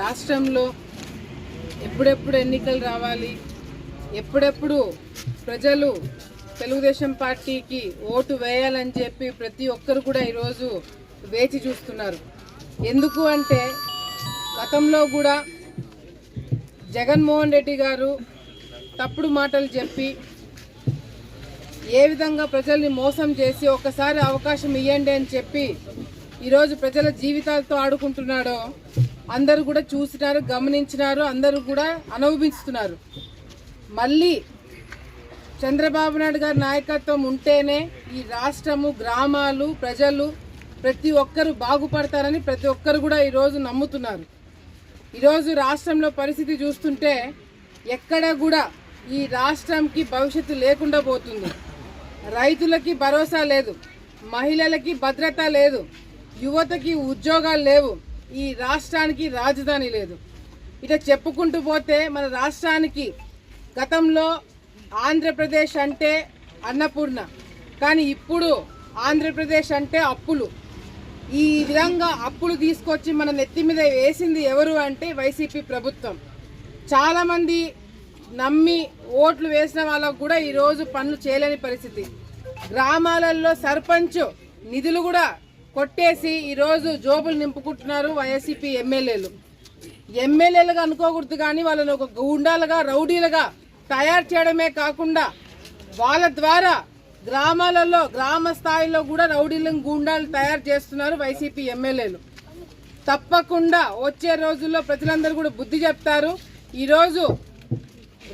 రాష్ట్రంలో ఎప్పుడెప్పుడు ఎన్నికలు రావాలి? ఎప్పుడెప్పుడు ప్రజలు తెలుగుదేశం పార్టీకి ఓటు వేయాలని చెప్పి ప్రతి ఒక్కరు కూడా ఈరోజు వేచి చూస్తున్నారు. ఎందుకు అంటే గతంలో కూడా జగన్మోహన్ రెడ్డి గారు తప్పుడు మాటలు చెప్పి ఏ విధంగా ప్రజల్ని మోసం చేసి ఒకసారి అవకాశం ఇవ్వండి అని చెప్పి ఈరోజు ప్రజల జీవితాలతో ఆడుకుంటున్నాడో అందరూ కూడా చూసినారు గమనించినారు అందరూ కూడా అనుభవిస్తున్నారు. మళ్ళీ చంద్రబాబు నాయుడు గారి నాయకత్వం ఉంటేనే ఈ రాష్ట్రము గ్రామాలు ప్రజలు ప్రతి ఒక్కరు బాగుపడతారని ప్రతి ఒక్కరు కూడా ఈరోజు నమ్ముతున్నారు. ఈరోజు రాష్ట్రంలో పరిస్థితి చూస్తుంటే ఎక్కడ కూడా ఈ రాష్ట్రంకి భవిష్యత్తు లేకుండా పోతుంది. రైతులకి భరోసా లేదు మహిళలకి భద్రత లేదు యువతకి ఉద్యోగాలు లేవు. ఈ రాష్ట్రానికి రాజధాని లేదు. ఇక చెప్పుకుంటూ పోతే మన రాష్ట్రానికి గతంలో ఆంధ్రప్రదేశ్ అంటే అన్నపూర్ణ. కానీ ఇప్పుడు ఆంధ్రప్రదేశ్ అంటే అప్పులు. ఈ విధంగా అప్పులు తీసుకొచ్చి మన నెత్తి మీద వేసింది ఎవరు అంటే వైసీపీ ప్రభుత్వం. చాలామంది నమ్మి ఓట్లు వేసిన వాళ్ళకు కూడా ఈరోజు పనులు చేయలేని పరిస్థితి. గ్రామాలలో సర్పంచ్ నిధులు కూడా కొట్టేసి ఈరోజు జోబులు నింపుకుంటున్నారు వైఎస్సీపీ ఎమ్మెల్యేలు. ఎమ్మెల్యేలుగా అనుకోకూడదు కానీ వాళ్ళని ఒక గుండాలుగా రౌడీలుగా తయారు చేయడమే కాకుండా వాళ్ళ ద్వారా గ్రామాలలో గ్రామ స్థాయిలో కూడా రౌడీలను గుండాలు తయారు చేస్తున్నారు వైసీపీ ఎమ్మెల్యేలు. తప్పకుండా వచ్చే రోజుల్లో ప్రజలందరూ కూడా బుద్ధి చెప్తారు. ఈరోజు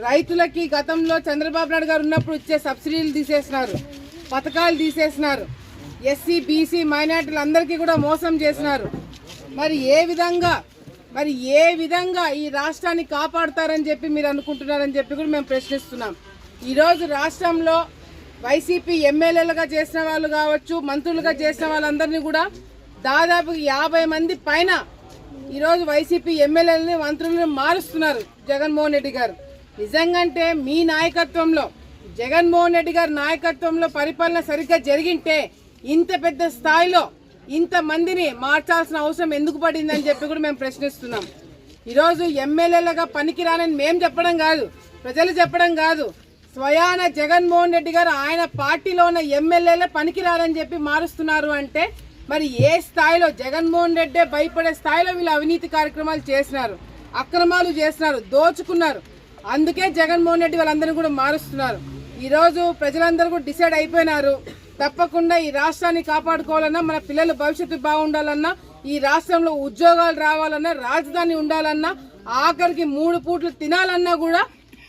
రైతులకి గతంలో చంద్రబాబు నాయుడు గారు ఉన్నప్పుడు ఇచ్చే సబ్సిడీలు తీసేసినారు పథకాలు తీసేసినారు. ఎస్సీ బీసీ మైనార్టీలు అందరికీ కూడా మోసం చేసినారు. మరి ఏ విధంగా మరి ఏ విధంగా ఈ రాష్ట్రాన్ని కాపాడుతారని చెప్పి మీరు అనుకుంటున్నారని చెప్పి కూడా మేము ప్రశ్నిస్తున్నాం. ఈరోజు రాష్ట్రంలో వైసీపీ ఎమ్మెల్యేలుగా చేసిన వాళ్ళు కావచ్చు మంత్రులుగా చేసిన వాళ్ళందరినీ కూడా దాదాపు యాభై మంది పైన ఈరోజు వైసీపీ ఎమ్మెల్యేలని మంత్రులను మారుస్తున్నారు జగన్మోహన్ రెడ్డి గారు. నిజంగంటే మీ నాయకత్వంలో జగన్మోహన్ రెడ్డి గారి నాయకత్వంలో పరిపాలన సరిగ్గా జరిగింటే ఇంత పెద్ద స్థాయిలో ఇంత మందిని మార్చాల్సిన అవసరం ఎందుకు పడిందని చెప్పి కూడా మేము ప్రశ్నిస్తున్నాం. ఈరోజు ఎమ్మెల్యేలుగా పనికిరానని మేము చెప్పడం కాదు ప్రజలు చెప్పడం కాదు. స్వయాన జగన్మోహన్ రెడ్డి గారు ఆయన పార్టీలో ఉన్న ఎమ్మెల్యేలే పనికిరాలని చెప్పి మారుస్తున్నారు అంటే మరి ఏ స్థాయిలో జగన్మోహన్ రెడ్డే భయపడే స్థాయిలో వీళ్ళు అవినీతి కార్యక్రమాలు చేసినారు అక్రమాలు చేసినారు దోచుకున్నారు. అందుకే జగన్మోహన్ రెడ్డి వాళ్ళందరినీ కూడా మారుస్తున్నారు. ఈరోజు ప్రజలందరూ కూడా డిసైడ్ అయిపోయినారు. తప్పకుండా ఈ రాష్ట్రాన్ని కాపాడుకోవాలన్నా మన పిల్లల భవిష్యత్తు బాగుండాలన్నా ఈ రాష్ట్రంలో ఉద్యోగాలు రావాలన్నా రాజధాని ఉండాలన్నా ఆఖరికి మూడు పూట్లు తినాలన్నా కూడా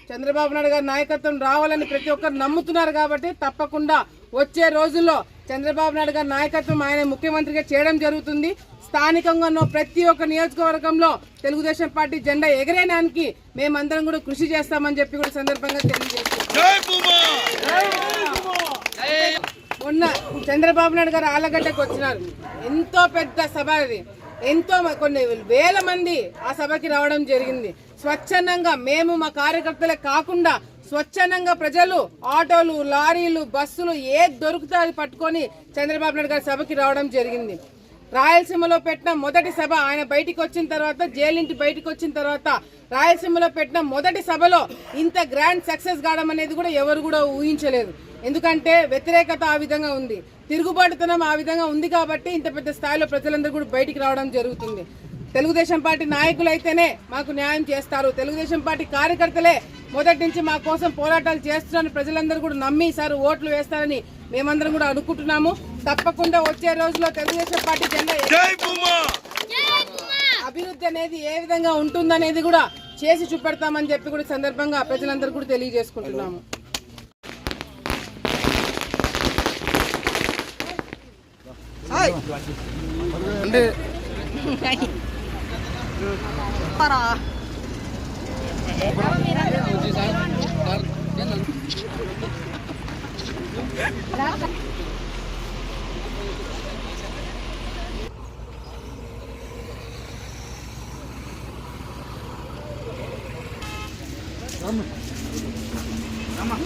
చంద్రబాబు నాయుడు గారి నాయకత్వం రావాలని ప్రతి ఒక్కరు నమ్ముతున్నారు కాబట్టి తప్పకుండా వచ్చే రోజుల్లో చంద్రబాబు నాయుడు గారి నాయకత్వం ఆయన ముఖ్యమంత్రిగా చేయడం జరుగుతుంది. స్థానికంగా ఉన్న ప్రతి ఒక్క నియోజకవర్గంలో తెలుగుదేశం పార్టీ జెండా ఎగరేయడానికి మేమందరం కూడా కృషి చేస్తామని చెప్పి కూడా సందర్భంగా తెలియజేస్తున్నాం. ఉన్న చంద్రబాబు నాయుడు గారు ఆలగడ్డకు వచ్చినారు. ఎంతో పెద్ద సభ అది. ఎంతో కొన్ని వేల మంది ఆ సభకి రావడం జరిగింది. స్వచ్ఛందంగా మేము మా కార్యకర్తలే కాకుండా స్వచ్ఛందంగా ప్రజలు ఆటోలు లారీలు బస్సులు ఏది దొరుకుతా అది పట్టుకొని చంద్రబాబు నాయుడు గారి సభకి రావడం జరిగింది. రాయలసీమలో పెట్టిన మొదటి సభ ఆయన బయటికి వచ్చిన తర్వాత జైలింటి బయటికి వచ్చిన తర్వాత రాయలసీమలో పెట్టిన మొదటి సభలో ఇంత గ్రాండ్ సక్సెస్ కావడం అనేది కూడా ఎవరు కూడా ఊహించలేదు. ఎందుకంటే వ్యతిరేకత ఆ విధంగా ఉంది. తిరుగుబాటుతనం ఆ విధంగా ఉంది కాబట్టి ఇంత పెద్ద స్థాయిలో ప్రజలందరూ కూడా బయటికి రావడం జరుగుతుంది. తెలుగుదేశం పార్టీ నాయకులు అయితేనే మాకు న్యాయం చేస్తారు. తెలుగుదేశం పార్టీ కార్యకర్తలే మొదటి నుంచి మా కోసం పోరాటాలు చేస్తున్నారని ప్రజలందరూ కూడా నమ్మి సార్ ఓట్లు వేస్తారని మేమందరం కూడా అనుకుంటున్నాము. తప్పకుండా వచ్చే రోజుల్లో తెలుగుదేశం పార్టీ జెండా అభివృద్ధి అనేది ఏ విధంగా ఉంటుందనేది కూడా చేసి చూపెడతామని చెప్పి కూడా సందర్భంగా ప్రజలందరూ కూడా తెలియజేసుకుంటున్నాము. ഉണ്ട് പറ Come on.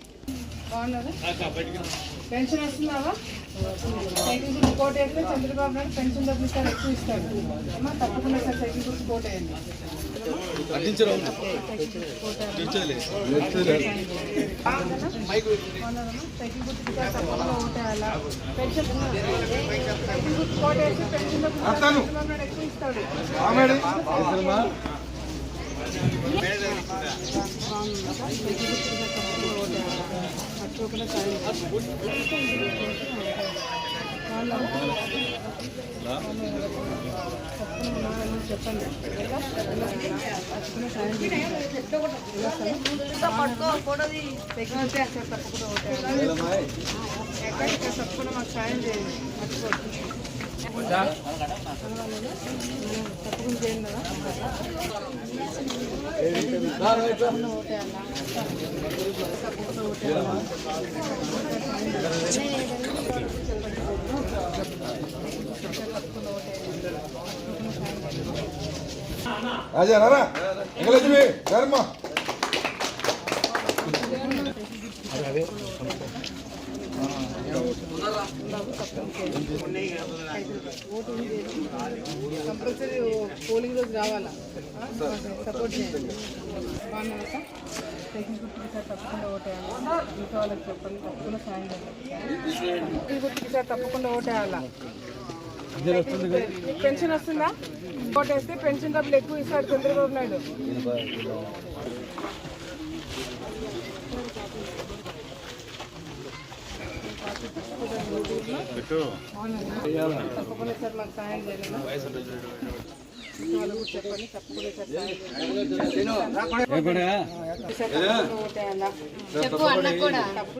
బాగున్నారా? పెన్షన్ వస్తున్నావా సైకిల్ గుర్తు కోట వేస్తే చంద్రబాబు నాయుడు పెన్షన్ డబ్బులు ఇస్తారు ఎక్కువ ఇస్తాడు అమ్మా తప్పకుండా సార్ సైకిల్ గుర్తు కోట వేయండి? సైకిల్ తప్పకుండా ఓటేయాలా పెన్షన్ సైకిల్ గుర్తు కోట వేస్తే పెన్షన్ డబ్బులు ఇస్తారు. చంద్రబాబు నాయుడు ఎక్కువ ఇస్తాడు. చెప్పండి. ఎక్కడ తప్పకుండా మాకు సాయం చేయండి మర్చిపోతుంది తప్పకుండా చేయండి కదా రాజా రారా. ఎంగలక్ష్మి కంపల్సరీ పోలింగ్ రోజు రావాలా? సపోర్ట్ చేయండి. బాగున్నారా గుర్తుకి తప్పకుండా ఓటేయాలా వాళ్ళకి చెప్పండి తప్పకుండా సాయం గుర్తుకి సార్ తప్పకుండా ఓటేయాలా? పెన్షన్ వస్తుందా? ఓటేస్తే పెన్షన్ డబ్బులు ఎక్కువ ఇస్తాడు చంద్రబాబు నాయుడు. తప్పకుండా సార్ మాకు సాయం చెప్పండి తప్పకుండా సార్ సాయం చెప్పు అన్న కూడా.